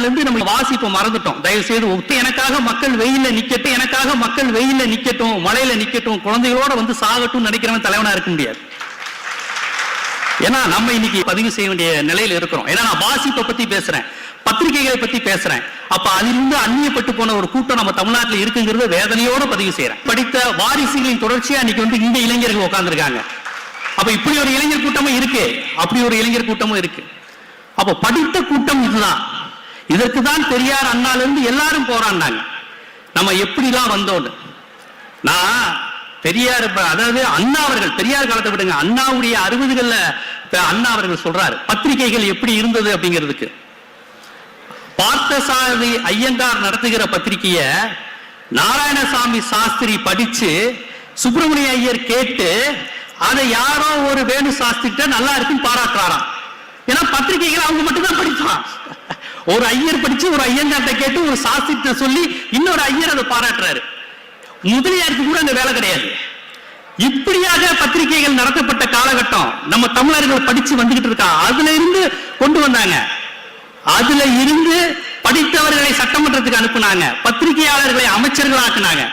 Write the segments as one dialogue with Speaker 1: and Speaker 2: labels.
Speaker 1: காலத்துல இருந்து நம்ம வாசிப்பை மறந்துட்டோம். தயவு செய்து ஒத்து எனக்காக மக்கள் வெயில நிக்கட்டும் எனக்காக மக்கள் வெயில நிக்கட்டும் மழையில நிக்கட்டும் குழந்தைகளோட வந்து சாகட்டும் நினைக்கிறவன் தலைவனா இருக்க முடியாது. ஏன்னா நம்ம இன்னைக்கு பதிவு செய்ய வேண்டிய நிலையில இருக்கிறோம். ஏன்னா நான் வாசிப்பை பத்தி பேசுறேன். பத்திரிகைகளை பத்தி பேசுறேன். அப்ப அதிலிருந்து அந்நியப்பட்டு போன ஒரு கூட்டம் நம்ம தமிழ்நாட்டில் இருக்குங்கிறத வேதனையோட பதிவு செய்யறேன் படித்த வாரிசுகளின் தொடர்ச்சியா இன்னைக்கு வந்து இந்த இளைஞர்கள் உட்கார்ந்துருக்காங்க அப்ப இப்படி ஒரு இளைஞர் கூட்டமும் இருக்கு. அப்படி ஒரு இளைஞர் கூட்டமும் இருக்கு. அப்ப படித்த கூட்டம் இதுதான். இதற்கு தான் பெரியார் அண்ணாலிருந்து எல்லாரும் போராடினாங்க. நம்ம எப்படிலாம் வந்தோன்னு. நான் பெரியார் அதாவது அண்ணா அவர்கள் பெரியார் காலத்தை விடுங்க. அண்ணாவுடைய அறுபதுகள்ல அண்ணா அவர்கள் சொல்றாரு பத்திரிகைகள் எப்படி இருந்தது அப்படிங்கிறதுக்கு. பார்த்தசாரதி ஐயங்கார் நடத்துகிற பத்திரிகைய நாராயணசாமி சாஸ்திரி படிச்சு சுப்பிரமணிய ஐயர் கேட்டு அதை யாரோ ஒரு வேணு சாஸ்திரிட்ட நல்லா இருக்குன்னு பாராட்டுறாராம். ஏன்னா பத்திரிகைகள் அவங்க மட்டும்தான் படிச்சான் படிப்பான். ஒரு ஐயர் படிச்சு ஒரு ஐயங்கார்ட்ட கேட்டு ஒரு சாஸ்திரத்தை சொல்லி இன்னொரு ஐயர் அதை பாராட்டுறாரு. முதலியாருக்கு கூட அந்த வேலை கிடையாது. இப்படியாக பத்திரிகைகள் நடத்தப்பட்ட காலகட்டம் நம்ம தமிழர்கள் படிச்சு வந்துகிட்டு இருக்கா? அதுல இருந்து கொண்டு வந்தாங்க. அதுல இருந்து படித்தவர்களை சட்டமன்றத்துக்கு அனுப்புனாங்க. பத்திரிகையாளர்களை அமைச்சர்கள் ஆக்குனாங்க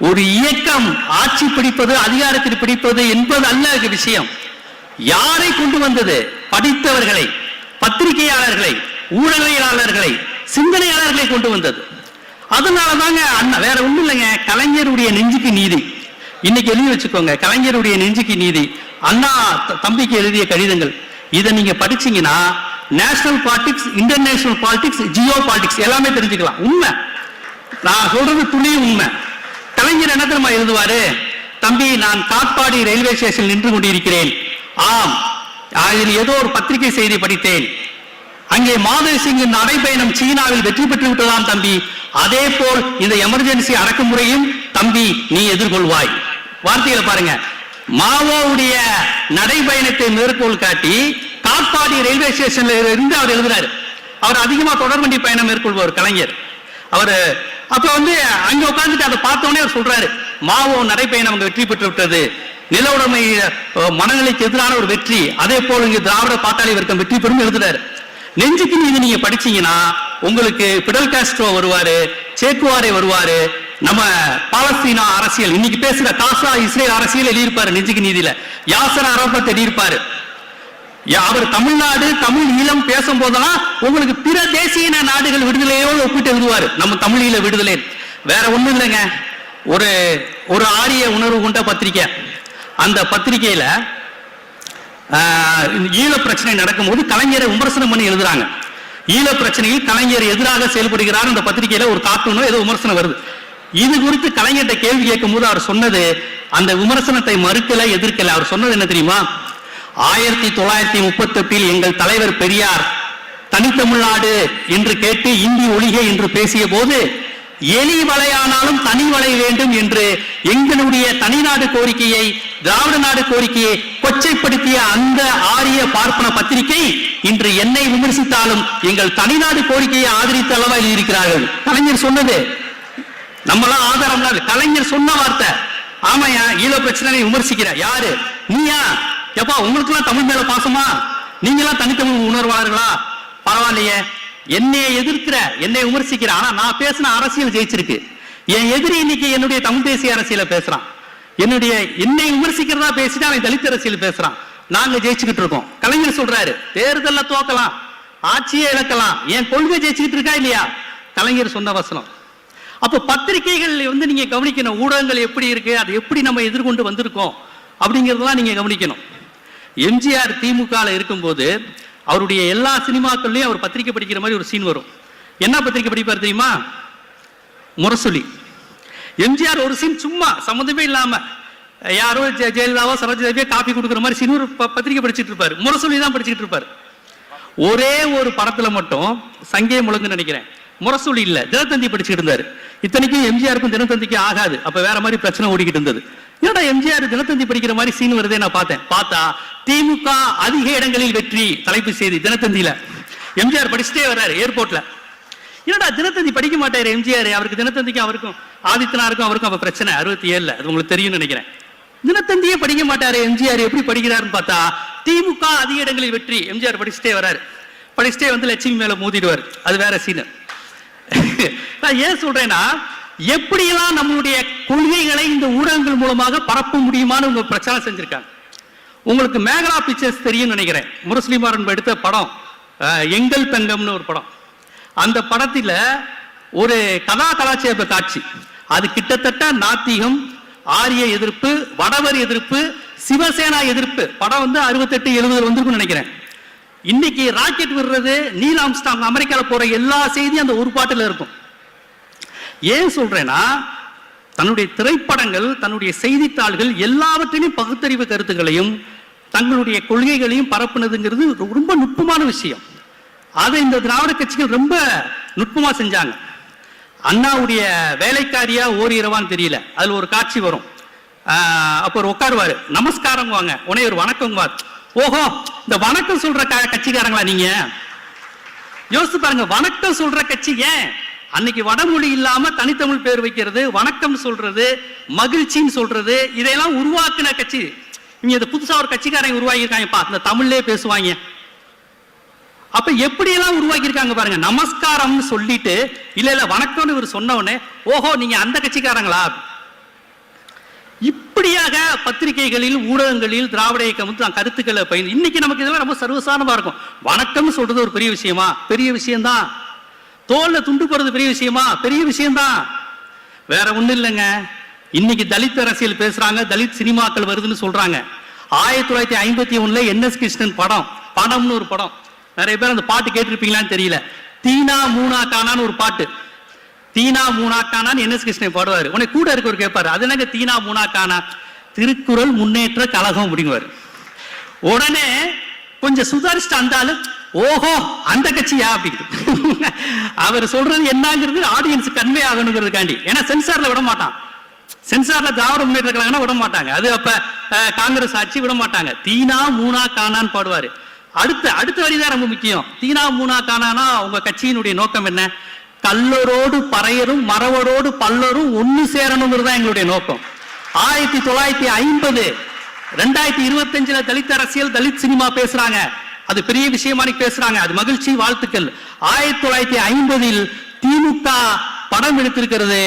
Speaker 1: ஒரு இயக்கம் ஆட்சி பிடிப்பது அதிகாரத்தில் பிடிப்பது என்பது அல்ல விஷயம். யாரை கொண்டு வந்தது? படித்தவர்களை பத்திரிகையாளர்களை. ஊடகவியலாளர்களை சிந்தனையாளர்களை கொண்டு வந்தது. அதனால தாங்க அண்ணா வேற ஒண்ணும் இல்லைங்க. கலைஞருடைய நெஞ்சுக்கு நீதி. இன்னைக்கு எழுதி வச்சுக்கோங்க. கலைஞருடைய நெஞ்சுக்கு நீதி. அண்ணா தம்பிக்கு எழுதிய கடிதங்கள். இதை நீங்க படிச்சீங்கன்னா national politics international politics geopolitics எல்லாமே தெரிஞ்சுக்கலாம். உண்மை. நான் சொல்றது துணி உண்மை. கலைஞர் என்ன தெரியுமா எழுதுவாரு? தம்பி நான் காட்பாடி ரயில்வே ஸ்டேஷனில் நின்று கொண்டிருக்கிறேன். ஆம் அதில் ஏதோ ஒரு பத்திரிகை செய்தி படித்தேன். அங்கே மாதேசிங்கின் நடைபயணம் சீனாவில் வெற்றி பெற்று விட்டதாம் தம்பி. அதே போல் இந்த எமர்ஜென்சி அடக்குமுறையும் தம்பி நீ எதிர்கொள்வாய். வார்த்தைகளை பாருங்க. மாவோவுடைய நடைபயணத்தை மேற்கோள் காட்டி காட்பாடி ரயில்வே ஸ்டேஷன்ல இருந்து அவர் எழுதுறாரு. அவர் அதிகமா தொடர்வண்டி பயணம் மேற்கொள்வார் கலைஞர். அவர் அப்ப வந்து அங்க உட்கார்ந்துட்டு அதை பார்த்தோன்னே அவர் சொல்றாரு. மாவோ நடைபயணம் அங்க வெற்றி பெற்று விட்டது நில உடைமை மனநிலைக்கு எதிரான ஒரு வெற்றி. அதே போல் இங்கு திராவிட பாட்டாளி வர்க்கம் வெற்றி பெறும் எழுதுறாரு. நெஞ்சுக்கு நீதி நீங்க படிச்சீங்கன்னா உங்களுக்கு பிடல் காஸ்ட்ரோ வருவாரு சேக்குவாரே வருவாரு நம்ம பாலஸ்தீனா அரசியல் இன்னைக்கு பேசுற காசா இஸ்ரேல் அரசியல் எழுதியிருப்பாரு நெஞ்சுக்கு நீதியில. யாசர் அரபத் எழுதியிருப்பாரு. யா- அவர் தமிழ்நாடு தமிழ் ஈழம் பேசும் போதெல்லாம் உங்களுக்கு பிற தேசிய நாடுகள் விடுதலையோடு ஒப்பிட்டு எழுதுவாரு. நம்ம தமிழ் ஈழ விடுதலை. வேற ஒண்ணும் இல்லைங்க. ஒரு ஒரு ஆரிய உணர்வு கொண்ட பத்திரிக்கை. அந்த பத்திரிகையில ஈழ பிரச்சனை நடக்கும்போது கலைஞரை விமர்சனம் பண்ணி எழுதுறாங்க. ஈழ பிரச்சனையில் கலைஞர் எதிராக செயல்படுகிறார் அந்த பத்திரிகையில ஒரு கார்ட்டூனோ ஏதோ விமர்சனம் வருது. இது குறித்து கலைஞர்கிட்ட கேள்வி கேட்கும் போது அவர் சொன்னது அந்த விமர்சனத்தை மறுக்கல எதிர்க்கல. அவர் சொன்னது என்ன தெரியுமா? ஆயிரத்தி தொள்ளாயிரத்தி முப்பத்தி எட்டில் எங்கள் தலைவர் பெரியார் தனித்தமிழ்நாடு என்று கேட்டு இந்தி ஒழிகை என்று பேசிய போது எலி வலையானாலும் தனி வலை வேண்டும் என்று எங்களுடைய தனிநாடு கோரிக்கையை திராவிட நாடு கோரிக்கையை கொச்சைப்படுத்திய அந்த ஆரிய பார்ப்பன பத்திரிகை இன்று என்னை விமர்சித்தாலும் எங்கள் தனிநாடு கோரிக்கையை ஆதரித்த அளவா இருக்கிறார்கள். கலைஞர் சொன்னது. நம்மளாம் ஆதாரம் கலைஞர் சொன்ன வார்த்தை. ஆமாயா ஈழ பிரச்சனை விமர்சிக்கிற. யாரு? நீயா? எப்பா உங்களுக்குலாம் தமிழ் மேல பாசமா? நீங்களாம் தனித்தமிழ் உணர்வாளர்களா? பரவாயில்லையே. என்னைய எதிர்க்கிற என்னை விமர்சிக்கிற. ஆனா நான் பேசின அரசியல் ஜெயிச்சிருக்கு. என் எதிரி இன்னைக்கு என்னுடைய தமிழ் தேசிய அரசியல பேசுறான். என்னுடைய என்னை விமர்சிக்கிறதா பேசிட்டு அவன் தலித் அரசியல் பேசுறான். நாங்க ஜெயிச்சுக்கிட்டு இருக்கோம். கலைஞர் சொல்றாரு தேர்தல்ல தோக்கலாம் ஆட்சியை இழக்கலாம். என் கொள்கை ஜெயிச்சுக்கிட்டு இருக்கா இல்லையா? கலைஞர் சொன்ன வசனம். அப்போ பத்திரிகைகள் வந்து நீங்க கவனிக்கணும் ஊடகங்கள் எப்படி இருக்கு அதை எப்படி நம்ம எதிர்கொண்டு வந்திருக்கோம் அப்படிங்கிறதெல்லாம் நீங்க கவனிக்கணும். எம்ஜிஆர் திமுக இருக்கும்போது அவருடைய எல்லா சினிமாக்கள்லயும் அவர் பத்திரிக்கை படிக்கிற மாதிரி ஒரு சீன் வரும். என்ன பத்திரிக்கை படிப்பார் தெரியுமா? முரசொலி. எம்ஜிஆர் ஒரு சீன் சும்மா சம்மந்தமே இல்லாம. யாரோ ஜெயலலிதாவோ சரோஜாவோ காப்பி கொடுக்குற மாதிரி சீன் ஒரு படிச்சுட்டு பத்திரிக்கை படிச்சிட்டு இருப்பாரு. முரசொலி தான் படிச்சுட்டு இருப்பாரு. ஒரே ஒரு படத்துல மட்டும் சங்கே முழங்குன்னு நினைக்கிறேன். முரசொலி இல்ல தினத்தந்தி படிச்சுட்டு இருந்தாரு. இத்தனைக்கும் எம்ஜிஆருக்கும் தினத்தந்திக்கு ஆகாது. அப்ப வேற மாதிரி பிரச்சனை ஓடிக்கிட்டு இருந்தது. ஏன்டா எம்ஜிஆர் தினத்தந்தி படிக்கிற மாதிரி சீன் வருதே நான் பார்த்தேன். பார்த்தா திமுக அதிக இடங்களில் வெற்றி தலைப்பு செய்தி தினத்தந்தியில. எம்ஜிஆர் படிச்சுட்டே வர்றாரு ஏர்போர்ட்ல என்னடா தினத்தந்தி படிக்க மாட்டாரு எம்ஜிஆர்? அவருக்கு தினத்தந்திக்கும் அவருக்கும். ஆதித்தனாருக்கும் அவருக்கும் அப்ப பிரச்சனை. அறுபத்தி ஏழுல அது உங்களுக்கு தெரியும்னு நினைக்கிறேன். தினத்தந்தியே படிக்க மாட்டாரு எம்ஜிஆர். எப்படி படிக்கிறாருன்னு பார்த்தா திமுக அதிக இடங்களில் வெற்றி. எம்ஜிஆர் படிச்சுட்டே வராரு. படிச்சுட்டே வந்து லட்சுமி மேல மோதிடுவார். அது வேற சீனு நான் ஏன் சொல்றேன்னா எப்படியெல்லாம் நம்மளுடைய கொள்கைகளை இந்த ஊடகங்கள் மூலமாக பரப்ப முடியுமான்னு உங்க பிரச்சாரம் செஞ்சிருக்காங்க. உங்களுக்கு மேகலா பிக்சர்ஸ் தெரியும்னு நினைக்கிறேன். முரஸ்லிமாரன் எடுத்த படம் எங்கள் தங்கம்னு ஒரு படம். அந்த படத்துல ஒரு கதா கலாச்சார காட்சி. அது கிட்டத்தட்ட நாத்திகம் ஆரிய எதிர்ப்பு வடவர் எதிர்ப்பு சிவசேனா எதிர்ப்பு. படம் வந்து அறுபத்தெட்டு எழுபது வந்திருக்கும்னு நினைக்கிறேன். இன்னைக்கு ராக்கெட் விடுறது நீல் ஆம்ஸ்டாங் அமெரிக்கால போற எல்லா செய்தியும் அந்த ஒரு பாட்டில் இருக்கும். ஏன் சொல்றேன்னா தன்னுடைய திரைப்படங்கள் தன்னுடைய செய்தித்தாள்கள் எல்லாவற்றிலும் பகுத்தறிவு கருத்துக்களையும் தங்களுடைய கொள்கைகளையும் பரப்புனதுங்கிறது ரொம்ப நுட்பமான விஷயம். அதை இந்த திராவிட கட்சிகள் ரொம்ப நுட்பமா செஞ்சாங்க. அண்ணாவுடைய வேலைக்காரியா ஓரிரவான்னு தெரியல. அதுல ஒரு காட்சி வரும். அப்போ ஒரு உட்காருவாரு. நமஸ்காரம் வாங்க. உடனே ஒரு வணக்கம் ஓஹோ இந்த வணக்கம் சொல்ற கட்சிக்காரங்களா நீங்க? யோசிச்சு பாருங்க வணக்கம் சொல்ற கட்சி ஏன்? அன்னைக்கு வடமொழி இல்லாம தனித்தமிழ் பேர் வைக்கிறது வணக்கம் சொல்றது மகிழ்ச்சின்னு சொல்றது இதையெல்லாம் உருவாக்குன கட்சி. இங்க இந்த புதுசா ஒரு கட்சிக்காரங்க உருவாக்கியிருக்காங்கப்பா இந்த தமிழ்லயே பேசுவாங்க. அப்ப எப்படி எல்லாம் உருவாக்கியிருக்காங்க பாருங்க. நமஸ்காரம்னு சொல்லிட்டு இல்ல இல்ல வணக்கம்னு இவர் சொன்ன உடனே ஓஹோ நீங்க அந்த கட்சிக்காரங்களா? இப்படியாக பத்திரிகைகளில் ஊடகங்களில் திராவிட இயக்கம் வந்து கருத்துக்களை பயன் இன்னைக்கு நமக்கு இதெல்லாம் ரொம்ப சர்வசாரணமா இருக்கும். வணக்கம்னு சொல்றது ஒரு பெரிய விஷயமா? பெரிய விஷயம்தான். தோல்ல துண்டு போறது பெரிய விஷயமா? பெரிய விஷயம்தான். வேற ஒண்ணும் இல்லைங்க. இன்னைக்கு தலித் அரசியல் பேசுறாங்க தலித் சினிமாக்கள் வருதுன்னு சொல்றாங்க. ஆயிரத்தி தொள்ளாயிரத்தி ஐம்பத்தி ஒண்ணுல என் எஸ் கிருஷ்ணன் படம் படம்னு ஒரு படம். நிறைய பேர் அந்த பாட்டு கேட்டிருப்பீங்களான்னு தெரியல. தீனா மூணா கானான்னு ஒரு பாட்டு. தீனா மூணா கானான்னு என் எஸ் கிருஷ்ணன் பாடுவாரு. உனக்கு கூட இருக்கவர் கேட்பாரு அது என்னங்க தீனா மூனா கானா? திருக்குறள் முன்னேற்ற கழகம் அப்படிங்குவாரு. உடனே கொஞ்சம் சுதாரிச்சுட்டு அந்த ஆளு ஓஹோ அந்த கட்சியா? அப்படின்னு அவர் சொல்றது என்னங்கிறது ஆடியன்ஸ் கன்வே ஆகணுங்கிறதுக்காண்டி. ஏன்னா சென்சார்ல விட மாட்டான் சென்சார்ல திராவிட முன்னேற்ற கழகம்னா விட மாட்டாங்க அது அப்ப அஹ், காங்கிரஸ் ஆட்சி விட மாட்டாங்க தீனா மூணா கானான்னு பாடுவாரு. அடுத்த அடுத்த வரிதான் ரொம்ப முக்கியம். தீனா மூனா கானானா உங்க கட்சியினுடைய நோக்கம் என்ன? கல்லரோடு பறையரும் மறவரோடு பல்லரும் ஒன்னு சேரணுங்கிறது தான் எங்களுடைய நோக்கம். ஆயிரத்தி தொள்ளாயிரத்தி ஐம்பது ரெண்டாயிரத்தி இருபத்தஞ்சுல தலித் அரசியல் தலித் சினிமா பேசுறாங்க. அது பெரிய விஷயமா பேசுறாங்க. அது மகிழ்ச்சி வாழ்த்துக்கள். ஆயிரத்தி தொள்ளாயிரத்தி ஐம்பதில் திமுக படம் எடுத்திருக்கிறது.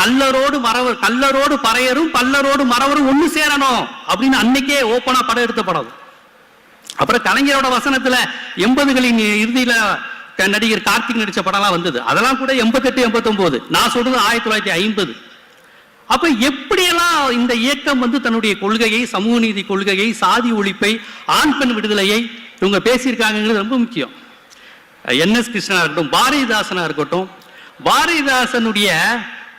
Speaker 1: கல்லரோடு மறவர் கல்லரோடு பறையரும் பல்லரோடு மறவரும் ஒன்னு சேரணும் அப்படின்னு அன்னைக்கே ஓப்பனா படம் எடுத்த படம். அப்புறம் கலைஞரோட வசனத்துல எண்பதுகளின் இறுதியில க- நடிகர் கார்த்திக் நடிச்ச படம்லாம் வந்தது. அதெல்லாம் கூட எண்பத்தெட்டு எண்பத்தொன்பது நான் சொல்றது ஆயிரத்தி தொள்ளாயிரத்தி ஐம்பது. அப்ப எப்படியெல்லாம் இந்த இயக்கம் வந்து தன்னுடைய கொள்கையை சமூக நீதி கொள்கையை சாதி ஒழிப்பை ஆண் பெண் விடுதலையை இவங்க பேசியிருக்காங்கிறது ரொம்ப முக்கியம். என் எஸ் கிருஷ்ணனா இருக்கட்டும் பாரதிதாசனா இருக்கட்டும் பாரதிதாசனுடைய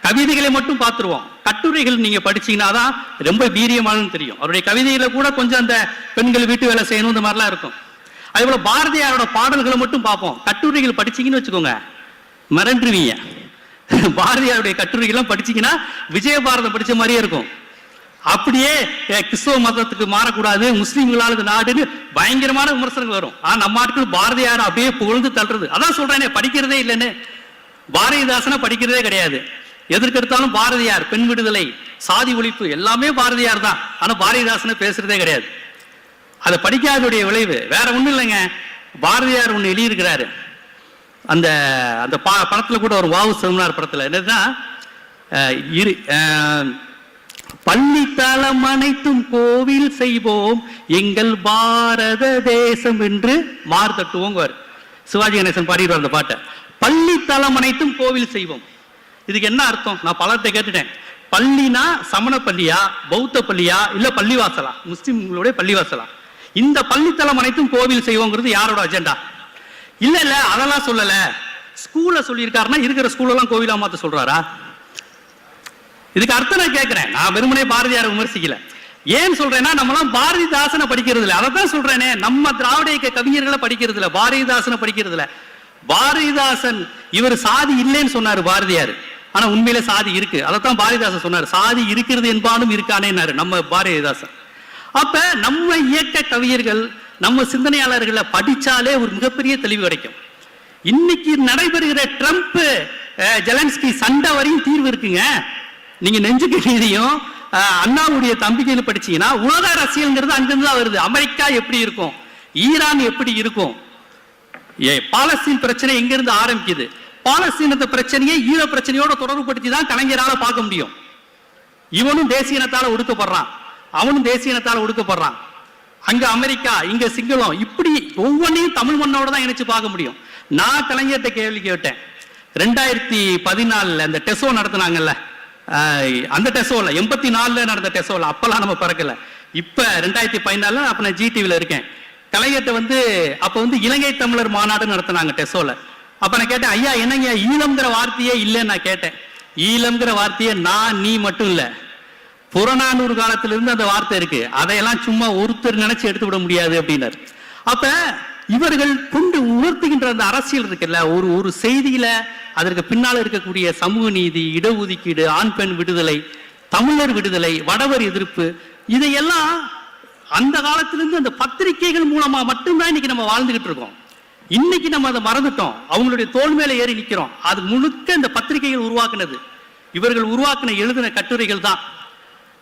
Speaker 1: கவிதைகளை மட்டும் பார்த்துருவோம். கட்டுரைகள் நீங்க படிச்சீங்கன்னா தான் ரொம்ப வீரியமானு தெரியும். அவருடைய கவிதையில கூட கொஞ்சம் அந்த பெண்கள் வீட்டு வேலை செய்யணும் இந்த மாதிரிலாம் இருக்கும். அதே போல பாரதியாரோட பாடல்களை மட்டும் பார்ப்போம். கட்டுரைகள் படிச்சீங்கன்னு வச்சுக்கோங்க. மிரண்டுருவீங்க. பாரதியாருடைய கட்டுரைகள்லாம் படிச்சீங்கன்னா விஜயபாரதம் படிச்ச மாதிரியே இருக்கும். அப்படியே கிறிஸ்தவ மதத்துக்கு மாறக்கூடாது முஸ்லீம்களால் இது நாடுன்னு பயங்கரமான விமர்சனங்கள் வரும். ஆனா நம்ம ஆட்கள் பாரதியார் அப்படியே புகழ்ந்து தள்ளுறது. அதான் சொல்றேனே படிக்கிறதே இல்லைன்னு. பாரதிதாசனை படிக்கிறதே கிடையாது. எதற்கெடுத்தாலும் பாரதியார் பெண் விடுதலை சாதி ஒழிப்பு எல்லாமே பாரதியார் தான். ஆனா பாரதிதாசனை பேசுறதே கிடையாது. அதை படிக்காததுடைய விளைவு வேற ஒண்ணும் இல்லைங்க. பாரதியார் ஒன்று எழுதியிருக்கிறாரு. அந்த அந்த பா- படத்தில் கூட ஒரு வாவு சிவனார் படத்தில். என்னன்னா இரு பள்ளி தளம் அனைத்தும் கோவில் செய்வோம் எங்கள் பாரத தேசம் என்று மார் தட்டுவோங்குவார் சிவாஜி கணேசன் பாடிடுவார் அந்த பாட்டை. பள்ளித்தலம் அனைத்தும் கோவில் செய்வோம். இதுக்கு என்ன அர்த்தம்? நான் பலர்கிட்ட கேட்டுட்டேன். பள்ளினா சமண பள்ளியா பௌத்த பள்ளியா இல்ல பள்ளிவாசலா? முஸ்லிம்களுடைய பள்ளிவாசலா? இந்த பள்ளித்தலம் அனைத்தும் கோவில் செய்வோங்கிறது யாரோட அஜெண்டா? இல்ல இல்ல அதெல்லாம் சொல்லல. ஸ்கூல்ல சொல்லியிருக்காருன்னா இருக்கிற ஸ்கூலெல்லாம் கோவிலா மாத்த சொல்றாரா? இதுக்கு அர்த்தம் நான் கேட்கிறேன் நான் வெறுமனே பாரதியார் விமர்சிக்கல. ஏன் சொல்றேன்னா நம்மலாம் பாரதிதாசனை படிக்கிறது இல்ல அதைத்தான் சொல்றேனே நம்ம திராவிட இயக்க கவிஞர்களை படிக்கிறது இல்லை பாரதிதாசனை படிக்கிறது இல்லை பாரதிதாசன் இவர் சாதி இல்லைன்னு சொன்னாரு பாரதியார். ஆனா உண்மையில சாதி இருக்கு. அதைத்தான் பாரதிதாசன் சொன்னாரு. சாதி இருக்கிறது என்பாலும் இருக்கானேன்னாரு நம்ம பாரதிதாசன். அப்ப நம்ம இயக்க கவிஞர்கள் நம்ம சிந்தனையாளர்களை படிச்சாலே ஒரு மிகப்பெரிய தெளிவு கிடைக்கும். இன்னைக்கு நடைபெறுகிற ட்ரம்ப் ஜெலன்ஸ்கி சண்டை வரையும் தீர்வு இருக்குங்க. நீங்க நெஞ்சுக்கு நீதியும் அஹ், அண்ணாவுடைய தம்பிக்கையில் படிச்சீங்கன்னா உலக அரசியல்ங்கிறது அங்கிருந்து தான் வருது. அமெரிக்கா எப்படி இருக்கும்? ஈரான் எப்படி இருக்கும்? ஏ பாலஸ்தீன் பிரச்சனை எங்கிருந்து ஆரம்பிக்குது? பாலஸ்தீனத்தை பிரச்சனையை ஈழ பிரச்சனையோட தொடர்புபடுத்தி தான் கலைஞரால பார்க்க முடியும். இவனும் தேசிய இனத்தால ஒடுக்கப்படுறான். அவனும் தேசிய இனத்தால ஒடுக்கப்படுறான். அங்க அமெரிக்கா இங்க சிங்களம் இப்படி ஒவ்வொன்றையும் தமிழ் மண்ணோட தான் இணைச்சு பார்க்க முடியும். நான் கலைஞர்கிட்ட கேள்வி கேட்டேன். ரெண்டாயிரத்தி பதினாலுல அந்த டெசோ நடத்துனாங்கல்ல. அந்த டெசோல எண்பத்தி நாலுல நடந்த டெசோல அப்பெல்லாம் நம்ம பிறக்கல. இப்ப ரெண்டாயிரத்தி பதினாலுல அப்ப நான் ஜி டிவில இருக்கேன். கலைஞர்கிட்ட வந்து அப்ப வந்து இலங்கை தமிழர் மாநாடு நடத்தினாங்க டெசோல. அப்ப நான் கேட்டேன் ஐயா என்னங்க? ஈழம்ங்கிற வார்த்தையே இல்லைன்னு நான் கேட்டேன். ஈழம்ங்கிற வார்த்தையே நான் நீ மட்டும் இல்ல. புறநானூறு காலத்துல இருந்து அந்த வார்த்தை இருக்கு. அதையெல்லாம் சும்மா ஒருத்தர் நினைச்சு எடுத்து விட முடியாது அப்படின்னாரு. அப்ப இவர்கள் கொண்டு உணர்த்துகின்ற அந்த அரசியல் இருக்குல்ல ஒரு ஒரு செய்தியில அதற்கு பின்னால இருக்கக்கூடிய சமூக நீதி இடஒதுக்கீடு ஆண் பெண் விடுதலை தமிழர் விடுதலை வடவர் எதிர்ப்பு இதையெல்லாம் அந்த காலத்திலிருந்து அந்த பத்திரிகைகள் மூலமா மட்டும்தான் இன்னைக்கு நம்ம வாழ்ந்துகிட்டு இருக்கோம். இன்னைக்கு நம்ம அதை மறந்துட்டோம். அவங்களுடைய தோல் மேல ஏறி நிக்கிறோம். அது முழுக்க இந்த பத்திரிகைகள் உருவாக்குனது. இவர்கள் உருவாக்கின எழுதின கட்டுரைகள் தான்.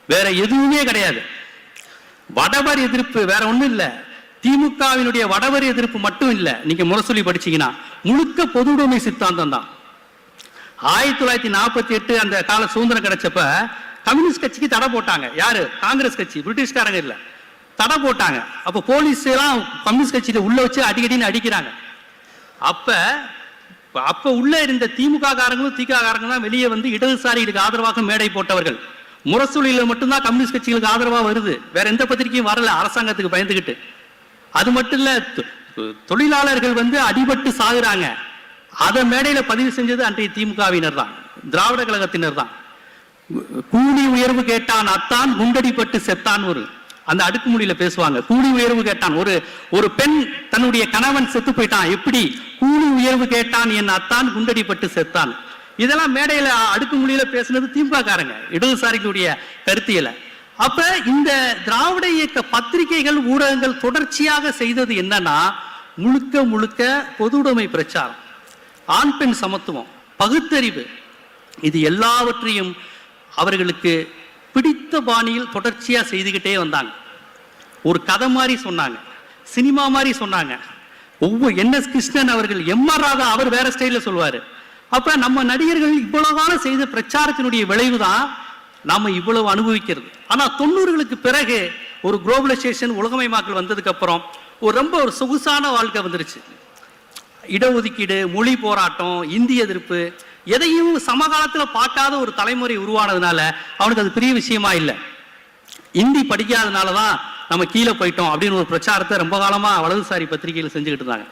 Speaker 1: வேற எதுவுமே கிடையாது. வடவர் எதிர்ப்பு வேற ஒண்ணும் இல்ல. திமுகவினுடைய வடவர் எதிர்ப்பு மட்டும் இல்ல. நீங்க முரசொலி படிச்சீங்கன்னா முழுக்க பொது உடைமை சித்தாந்தம் தான். ஆயிரத்தி தொள்ளாயிரத்தி நாற்பத்தி எட்டு அந்த கால சுதந்திரம் கிடைச்சப்ப கம்யூனிஸ்ட் கட்சிக்கு தடை போட்டாங்க. யாரு? காங்கிரஸ் கட்சி. பிரிட்டிஷ்காரங்க இல்ல. தடை போட்டாங்க. அப்ப போலீஸ் எல்லாம் கம்யூனிஸ்ட் கட்சியில உள்ள வச்சு அடிக்கடின்னு அடிக்கிறாங்க. அப்ப அப்ப உள்ள இருந்த திமுக காரங்களும் திக காரங்களும் தான் வெளியே வந்து இடதுசாரிகளுக்கு ஆதரவாக மேடை போட்டவர்கள். முரசொலியில மட்டும்தான் கம்யூனிஸ்ட் கட்சிகளுக்கு ஆதரவா வருது. வேற எந்த பத்திரிகையும் வரல. அரசாங்கத்துக்கு பயந்துகிட்டு. அது மட்டும் இல்ல தொ- தொழிலாளர்கள் வந்து அடிபட்டு சாகுறாங்க. அதை மேடையில பதிவு செஞ்சது அன்றைய திமுகவினர் தான். திராவிட கழகத்தினர் தான். கூலி உயர்வு கேட்டான் அத்தான் குண்டடிப்பட்டு செத்தான் ஒரு. அந்த அடுக்குமொழியில பேசுவாங்க. கூலி உயர்வு கேட்டான். ஒரு ஒரு பெண் தன்னுடைய கணவன் செத்து போயிட்டான். எப்படி? கூலி உயர்வு கேட்டான் என் அத்தான் குண்டடிப்பட்டு செத்தான். இதெல்லாம் மேடையில அடுக்குமொழியில பேசுனது திமுக காரங்க இடதுசாரிகளுடைய கருத்தியல. அப்ப இந்த திராவிட இயக்க பத்திரிகைகள் ஊடகங்கள் தொடர்ச்சியாக செய்தது என்னன்னா முழுக்க முழுக்க பொதுவுடைமை பிரச்சாரம். ஆண் பெண் சமத்துவம் பகுத்தறிவு. இது எல்லாவற்றையும் அவர்களுக்கு பிடித்த பாணியில் தொடர்ச்சியாக செய்துக்கிட்டே வந்தாங்க. ஒரு கதை மாதிரி சொன்னாங்க. சினிமா மாதிரி சொன்னாங்க. ஒவ்வொரு என் எஸ் கிருஷ்ணன் அவர்கள் எம் ஆர் ராதா அவர் வேற ஸ்டைலில் சொல்லுவார். அப்போ நம்ம நடிகர்கள் இவ்வளவு காலம் செய்த பிரச்சாரத்தினுடைய விளைவு தான் நாம் இவ்வளவு அனுபவிக்கிறது. ஆனால் தொண்ணூறுகளுக்கு பிறகு ஒரு குளோபலைசேஷன் உலகமயமாக்கல் வந்ததுக்கப்புறம் ஒரு ரொம்ப ஒரு சொகுசான வாழ்க்கை வந்துருச்சு. இடஒதுக்கீடு மொழி போராட்டம் இந்திய எதிர்ப்பு எதையும் சமகாலத்தில் பார்க்காத ஒரு தலைமுறை உருவானதுனால அவனுக்கு அது பெரிய விஷயமா இல்லை. இந்தி படிக்காதனால தான் நம்ம கீழே போயிட்டோம் அப்படின்னு ஒரு பிரச்சாரத்தை ரொம்ப காலமாக வலதுசாரி பத்திரிகையில் செஞ்சுக்கிட்டு இருந்தாங்க.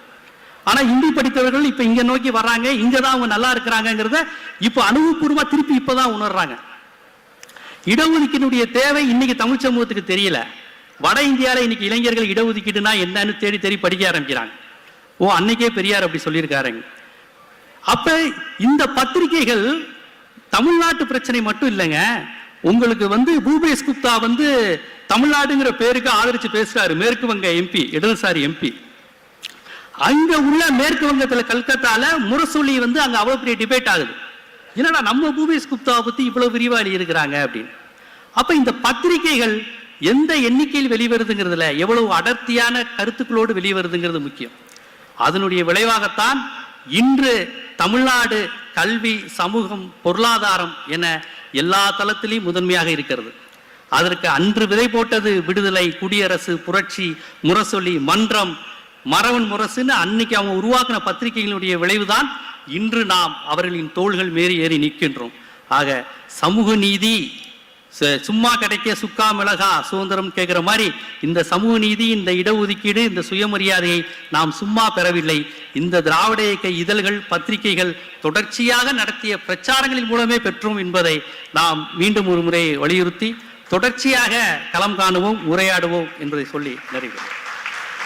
Speaker 1: ஆனால் இந்தி படித்தவர்கள் இப்போ இங்கே நோக்கி வர்றாங்க இங்கே தான் அவங்க நல்லா இருக்கிறாங்கிறத இப்போ அனுபவபூர்வமாக திருப்பி இப்போ தான் உணர்றாங்க. இடஒதுக்கீடுடைய தேவை இன்னைக்கு தமிழ் சமூகத்துக்கு தெரியல. வட இந்தியாவில் இன்னைக்கு இளைஞர்கள் இடஒதுக்கீடுனா என்னன்னு தேடி தேடி படிக்க ஆரம்பிக்கிறாங்க. ஓ அன்னைக்கே பெரியார் அப்படி சொல்லியிருக்காருங்க. அப்ப இந்த பத்திரிகைகள் தமிழ்நாட்டு பிரச்சனை மட்டும் இல்லைங்க. உங்களுக்கு வந்து பூபேஷ் குப்தா வந்து தமிழ்நாடுங்கிற பேருக்கு ஆதரிச்சு பேசுறாரு. மேற்கு வங்க எம்பி இடதுசாரி எம்பி. அங்க உள்ள மேற்கு வங்கத்துல கல்கத்தால முரசொலி வந்து அங்க அவ்வளவு பெரிய டிபேட் ஆகுது. என்னடா நம்ம பூபேஷ் குப்தாவை பத்தி இவ்வளவு விரிவாளி இருக்கிறாங்க அப்படின்னு. அப்ப இந்த பத்திரிகைகள் எந்த எண்ணிக்கையில் வெளிவருதுங்கிறதுல எவ்வளவு அடர்த்தியான கருத்துக்களோடு வெளிவருதுங்கிறது முக்கியம். அதனுடைய விளைவாகத்தான் இன்று தமிழ்நாடு கல்வி சமூகம் பொருளாதாரம் என எல்லா தளத்திலையும் முதன்மையாக இருக்கிறது. அதற்கு அன்று விதை போட்டது விடுதலை குடியரசு புரட்சி முரசொலி மன்றம் மரவன் முரசுன்னு அன்னைக்கு அவங்க உருவாக்கின பத்திரிகைகளுடைய விளைவுதான் இன்று நாம் அவர்களின் தோள்கள் மேறி ஏறி நிற்கின்றோம். ஆக சமூக நீதி சும்மா கிடைக்க சுக்கா மிளகா சுதந்திரம் கேட்குற மாதிரி இந்த சமூக நீதி இந்த இடஒதுக்கீடு இந்த சுயமரியாதையை நாம் சும்மா பெறவில்லை. இந்த திராவிட இயக்க இதழ்கள் பத்திரிகைகள் தொடர்ச்சியாக நடத்திய பிரச்சாரங்களின் மூலமே பெற்றோம் என்பதை நாம் மீண்டும் ஒரு முறை வலியுறுத்தி தொடர்ச்சியாக களம் காணுவோம் உரையாடுவோம் என்பதை சொல்லி நிறைவேறும்